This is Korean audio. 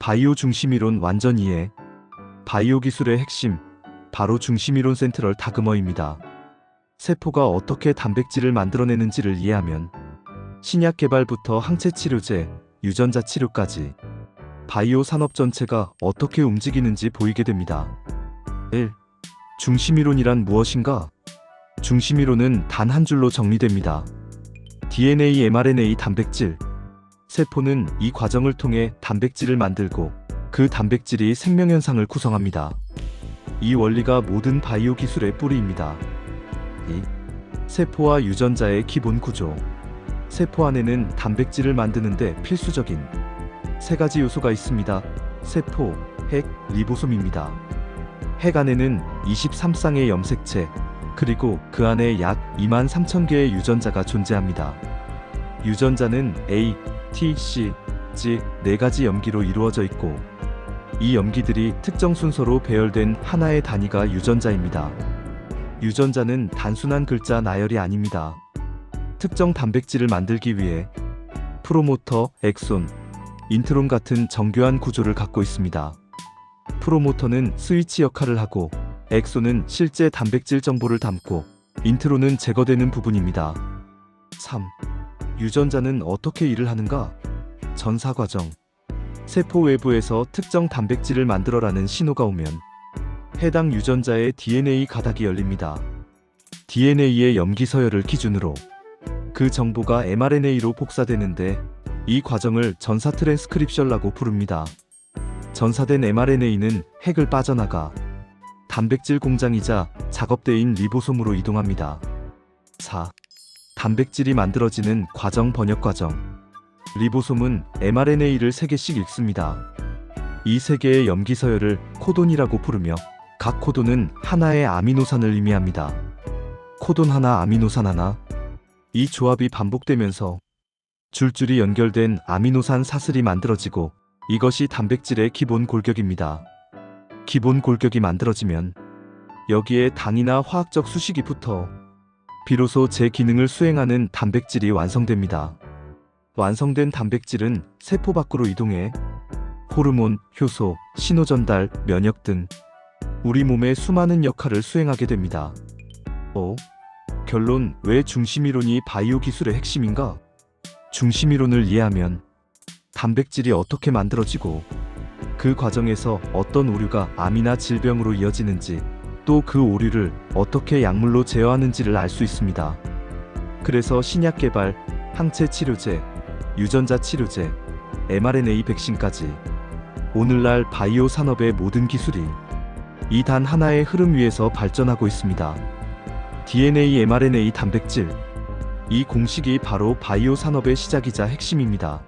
바이오 중심이론 완전 이해. 바이오 기술의 핵심, 바로 중심이론 센트럴 다그머입니다. 세포가 어떻게 단백질을 만들어내는지를 이해하면 신약 개발부터 항체 치료제, 유전자 치료까지 바이오 산업 전체가 어떻게 움직이는지 보이게 됩니다. 1. 중심이론이란 무엇인가? 중심이론은 단 한 줄로 정리됩니다. DNA, mRNA 단백질. 세포는 이 과정을 통해 단백질을 만들고 그 단백질이 생명현상을 구성합니다. 이 원리가 모든 바이오 기술의 뿌리입니다. 2. 세포와 유전자의 기본 구조. 세포 안에는 단백질을 만드는데 필수적인 세 가지 요소가 있습니다. 세포, 핵, 리보솜입니다. 핵 안에는 23쌍의 염색체, 그리고 그 안에 약 2만 3천 개의 유전자가 존재합니다. 유전자는 A, T, C, G 네 가지 염기로 이루어져 있고 이 염기들이 특정 순서로 배열된 하나의 단위가 유전자입니다. 유전자는 단순한 글자 나열이 아닙니다. 특정 단백질을 만들기 위해 프로모터, 엑손, 인트론 같은 정교한 구조를 갖고 있습니다. 프로모터는 스위치 역할을 하고 엑소는 실제 단백질 정보를 담고 인트로는 제거되는 부분입니다. 3. 유전자는 어떻게 일을 하는가? 전사 과정. 세포 외부에서 특정 단백질을 만들어라는 신호가 오면 해당 유전자의 DNA 가닥이 열립니다. DNA의 염기 서열을 기준으로 그 정보가 mRNA로 복사되는데 이 과정을 전사 트랜스크립션라고 부릅니다. 전사된 mRNA는 핵을 빠져나가 단백질 공장이자 작업대인 리보솜으로 이동합니다. 4. 단백질이 만들어지는 과정 번역 과정. 리보솜은 mRNA를 3개씩 읽습니다. 이 3개의 염기 서열을 코돈이라고 부르며 각 코돈은 하나의 아미노산을 의미합니다. 코돈 하나 아미노산 하나. 이 조합이 반복되면서 줄줄이 연결된 아미노산 사슬이 만들어지고 이것이 단백질의 기본 골격입니다. 기본 골격이 만들어지면 여기에 당이나 화학적 수식이 붙어 비로소 제 기능을 수행하는 단백질이 완성됩니다. 완성된 단백질은 세포 밖으로 이동해 호르몬, 효소, 신호 전달, 면역 등 우리 몸의 수많은 역할을 수행하게 됩니다. 5. 결론 왜 중심이론이 바이오 기술의 핵심인가? 중심이론을 이해하면 단백질이 어떻게 만들어지고 그 과정에서 어떤 오류가 암이나 질병으로 이어지는지 또 그 오류를 어떻게 약물로 제어하는지를 알 수 있습니다. 그래서 신약 개발, 항체 치료제, 유전자 치료제, mRNA 백신까지 오늘날 바이오 산업의 모든 기술이 이 단 하나의 흐름 위에서 발전하고 있습니다. DNA, mRNA 단백질. 이 공식이 바로 바이오 산업의 시작이자 핵심입니다.